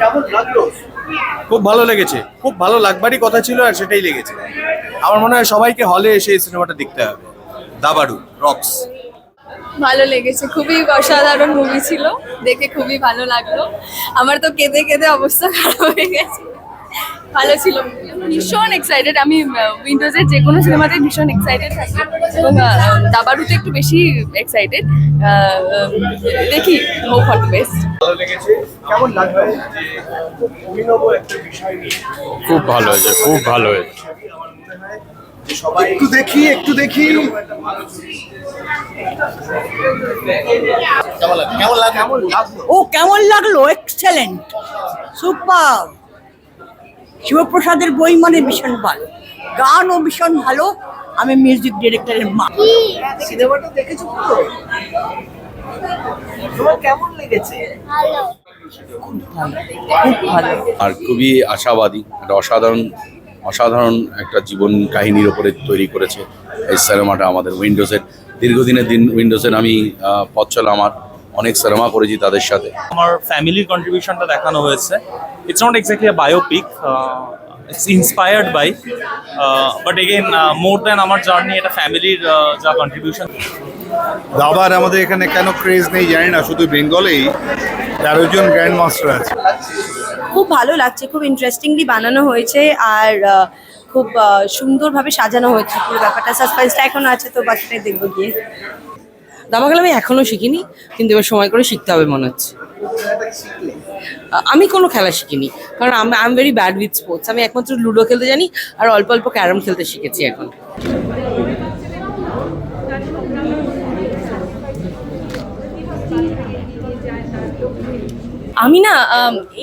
কেমন লাগল? খুব ভালো লেগেছে। খুব ভালো লাগবারই কথা ছিল আর সেটাই লেগেছে। আমার মনে হয় সবাইকে হলে এসে এই সিনেমাটা দেখতে হবে। দাবাড়ু রক্স। ভালো লেগেছে খুবই অসাধারণ মুভি ছিল দেখে খুবই ভালো লাগল। আমার তো কেঁদে কেঁদে অবস্থা খারাপ হয়ে গেছে। ভালো ছিল ভীষণ এক্সাইটেড আমি উইন্ডোজের যে কোনো সিনেমাতে ভীষণ এক্সাইটেড থাকি এবং দাবারুতে একটু বেশি এক্সাইটেড দেখি হোপ ফর দ্য বেস্ট ভালো লেগেছে? কেমন লাগল? যে খুব অভিনব একটা বিষয় নিয়ে। খুব ভালো হয়েছে খুব ভালো হয়েছে। একটু দেখি একটু দেখি। কেমন লাগল? কেমন লাগল? ও কেমন লাগল? এক্সেলেন্ট সুপার শিবপ্রসাদের বই মানে ভীষণ ভালো। গানও ভীষণ ভালো। আমি মিউজিক ডিরেক্টরের মা। সিনেমাটা দেখেছ তো তোমার কেমন লেগেছে? খুব ভালো আর খুবই আশাবাদী একটা অসাধারণ অসাধারণ একটা জীবন কাহিনীর ওপরে তৈরি করেছে এই সিনেমাটা আমাদের উইন্ডোজের। দীর্ঘদিনের দিন উইন্ডোজের আমি পথ চলা আমার। অনেক সিনেমা করেছি তাদের সাথে। আমার ফ্যামিলির কন্ট্রিবিউশনটা দেখানো হয়েছে। It's not exactly a biopic it's inspired by but again more than আমার জার্নি এটা ফ্যামিলির যা কন্ট্রিবিউশন দাবার আমাদের এখানে কেন ক্রেজ নেই জানি না শুধু বেঙ্গলেই। তেরো জন গ্র্যান্ড মাস্টার আছে। খুব ভালো লাগছে খুব ইন্টারেস্টিংলি বানানো হয়েছে আর খুব আহ, সুন্দরভাবে সাজানো হয়েছে। পুরো ব্যাপারটা সাসপেন্সটা এখনও আছে তো বাকিটাই দেখব গিয়ে। দাবা খেলা আমি এখনও শিখিনি, কিন্তু এবার সময় করে শিখতে হবে মনে হচ্ছে। আমি কোনো খেলা শিখিনি, কারণ আমি I am very bad with sports আমি একমাত্র লুডো খেলতে জানি আর অল্প অল্প ক্যারাম খেলতে শিখেছি এখন। আমি না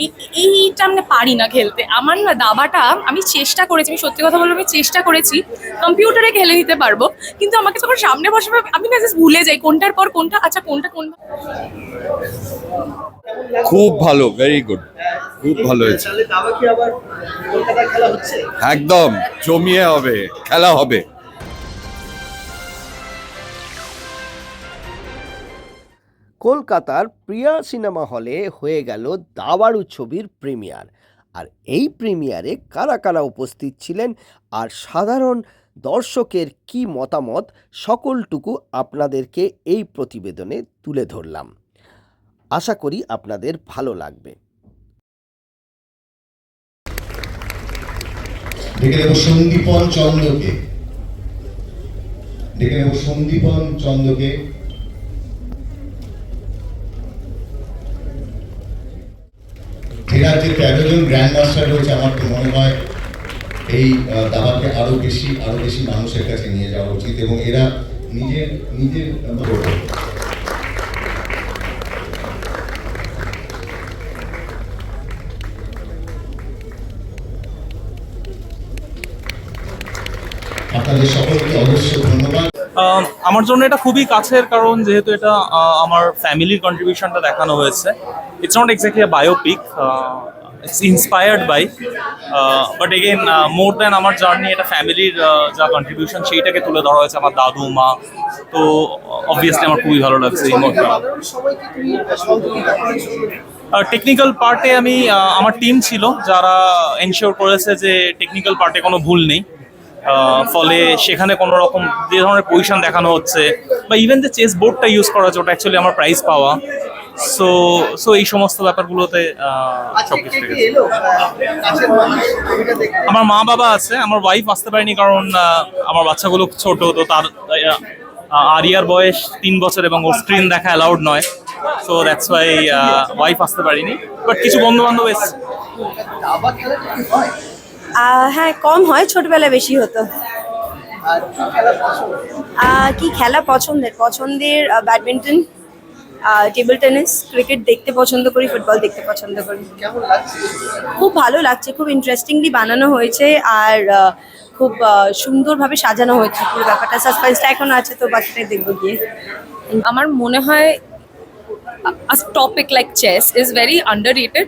এই এইটা আমি পারি না খেলতে। আমার না দাবাটা আমি চেষ্টা করেছি আমি সত্যি কথা বলব আমি চেষ্টা করেছি কম্পিউটারে খেলে নিতে পারব কিন্তু আমাকে যখন সামনে বসে আমি না জাস্ট ভুলে যাই কোনটার পর কোনটা আচ্ছা কোনটা কোন খুব ভালো ভেরি গুড খুব ভালো হয়েছে। তাহলে দাবা কি আবার কলকাতায় খেলা হচ্ছে? একদম জমিয়ে হবে খেলা হবে। কলকাতার প্রিয়া সিনেমা হলে হয়ে গেল দাবাড়ু ছবির প্রিমিয়ার। আর এই প্রিমিয়ারে কারা কারা উপস্থিত ছিলেন? আর সাধারণ দর্শকের কি মতামত? সকলটুকু আপনাদেরকে এই প্রতিবেদনে তুলে ধরলাম। আশা করি আপনাদের ভালো লাগবে। ডেকে নেব সন্দীপন চন্দ্রকে। ডেকে নেব সন্দীপন চন্দ্রকে। এরা যে জন গ্র্যান্ড মাস্টার রয়েছে আমার তো মনে হয় এই দাবাকে আরও বেশি আরও বেশি মানুষের কাছে নিয়ে যাওয়া উচিত এবং এরা নিজের নিজের আপনাদের সকলকে অবশ্যই ধন্যবাদ। আমার জন্য এটা খুবই কাছের কারণ যেহেতু এটা আমার ফ্যামিলির কন্ট্রিবিউশনটা দেখানো হয়েছে। It's not exactly a biopic it's inspired by but again more than আমার জার্নি এটা ফ্যামিলির যা কন্ট্রিবিউশন সেইটাকে তুলে ধরা হয়েছে আমার দাদু, মা। তো অবভিয়াসলি আমার খুবই ভালো লাগছে এই করেছ টেকনিক্যাল পার্টে আমি আমার টিম ছিল যারা এনশিওর করেছে যে টেকনিক্যাল পার্টে কোনো ভুল নেই। ফলে সেখানে কোনো রকম যে ধরনের পজিশন দেখানো হচ্ছে বা ইভেন যে চেস বোর্ডটা ইউজ করা হচ্ছে ওটা অ্যাকচুয়ালি আমার প্রাইজ পাওয়া। সো সো এই সমস্ত ব্যাপারগুলোতে সব কিছু আমার মা বাবা আছে আমার ওয়াইফ আসতে পারেনি কারণ আমার বাচ্চাগুলো ছোট তো তার আরিয়ার বয়স তিন বছর এবং ওর স্ক্রিন দেখা অ্যালাউড নয়। সো দ্যাটস ওয়াই ওয়াইফ আসতে পারিনি। বাট কিছু বন্ধু বান্ধব এসছে হয় আহ, কম হয় ছোটবেলায় বেশি হতো। খেলা কি খেলা পছন্দের? পছন্দের ব্যাডমিন্টন টেবিল টেনিস ক্রিকেট দেখতে পছন্দ করি ফুটবল দেখতে পছন্দ করি। খুব ভালো লাগছে খুব ইন্টারেস্টিংলি বানানো হয়েছে আর খুব সুন্দরভাবে সাজানো হয়েছে। পুরো ব্যাপারটা সাসপেন্সটা এখনও আছে তো বাকিটাই দেখব গিয়ে। আমার মনে হয় a topic like chess is very underrated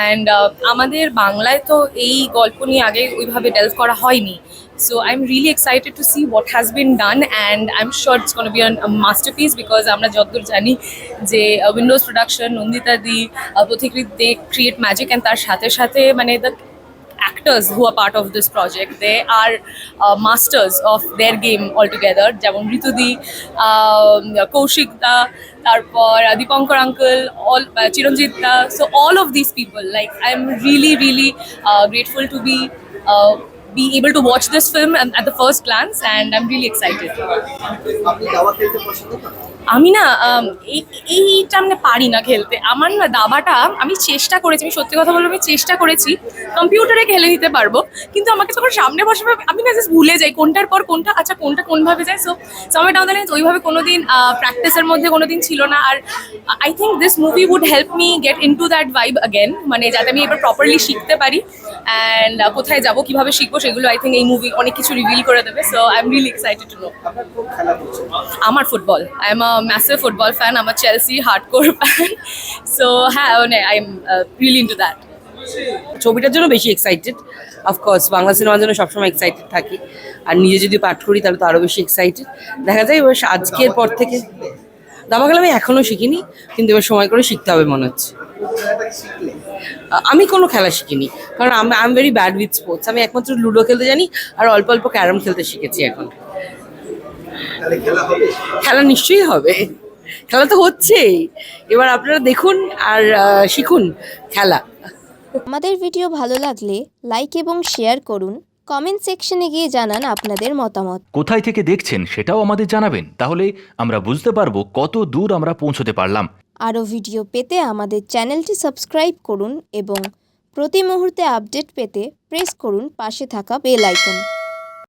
and uh, আমাদের বাংলায় তো এই গল্প নিয়ে আগে ওইভাবে ডেলভ করা হয়নি। So I am really excited to see what has been done and I am sure it's be be a masterpiece because আমরা যতদূর জানি যে উইন্ডোজ প্রোডাকশন নন্দিতা দি পথিকৃত দে ক্রিয়েট ম্যাজিক অ্যান্ড তার সাথে সাথে মানে the actors who are part of this project. They are uh, masters of their game altogether. যেমন ঋতুদি কৌশিক দা তারপর uh, Dipankar uncle all Chiranjit the so all of this people like I am really really grateful to be be able to watch this film at at the first glance and I'm really excited. আমি না এই- এইটা আমি পারি না খেলতে। আমার না দাবাটা আমি চেষ্টা করেছি আমি সত্যি কথা বলব আমি চেষ্টা করেছি কম্পিউটারে খেলে নিতে পারব কিন্তু আমাকে যখন সামনে বসে আমি না জাস্ট ভুলে যাই কোনটার পর কোনটা আচ্ছা কোনটা কোনভাবে যায় সো সময় ডাউন দ্য ওইভাবে কোনোদিন প্র্যাকটিসের মধ্যে কোনোদিন ছিল না আর I think this movie would help me get in to that vibe again মানে যাতে আমি এবার প্রপারলি শিখতে পারি অ্যান্ড কোথায় যাব কীভাবে শিখব সেগুলো আই থিঙ্ক এই মুভি অনেক কিছু রিভিল করে দেবে so I am really excited to know আমার football I am a massive football fan আমার চেলসি হার্ডকোর ফ্যান সো হ্যাঁ মানে I am really into that ছবিটার জন্য বেশি এক্সাইটেড অফকোর্স বাংলা সিনেমার জন্য সবসময় এক্সাইটেড থাকি। আর নিজে যদি পাঠ করি, তাহলে তো আরও বেশি এক্সাইটেড দেখা যায় এবার আজকের পর থেকে দাবা খেলা আমি এখনও শিখিনি, কিন্তু এবার সময় করে শিখতে হবে মনে হচ্ছে। আমি কোনো খেলা শিখিনি, কারণ আমি I am very bad with sports আমি একমাত্র লুডো খেলতে জানি, আর অল্প অল্প ক্যারাম খেলতে শিখেছি এখন। খেলা হবে? নিশ্চয়ই হবে। খেলা তো হচ্ছেই। এবার আপনারা দেখুন আর শিখুন খেলা। আমাদের ভিডিও ভালো লাগলে লাইক এবং শেয়ার করুন। কমেন্ট সেকশনে গিয়ে জানান আপনাদের মতামত। কোথায় থেকে দেখছেন সেটাও আমাদের জানাবেন। তাহলে আমরা বুঝতে পারব কত দূর আমরা পৌঁছতে পারলাম। আরও ভিডিও পেতে আমাদের চ্যানেলটি সাবস্ক্রাইব করুন এবং প্রতি মুহূর্তে আপডেট পেতে প্রেস করুন পাশে থাকা বেল আইকন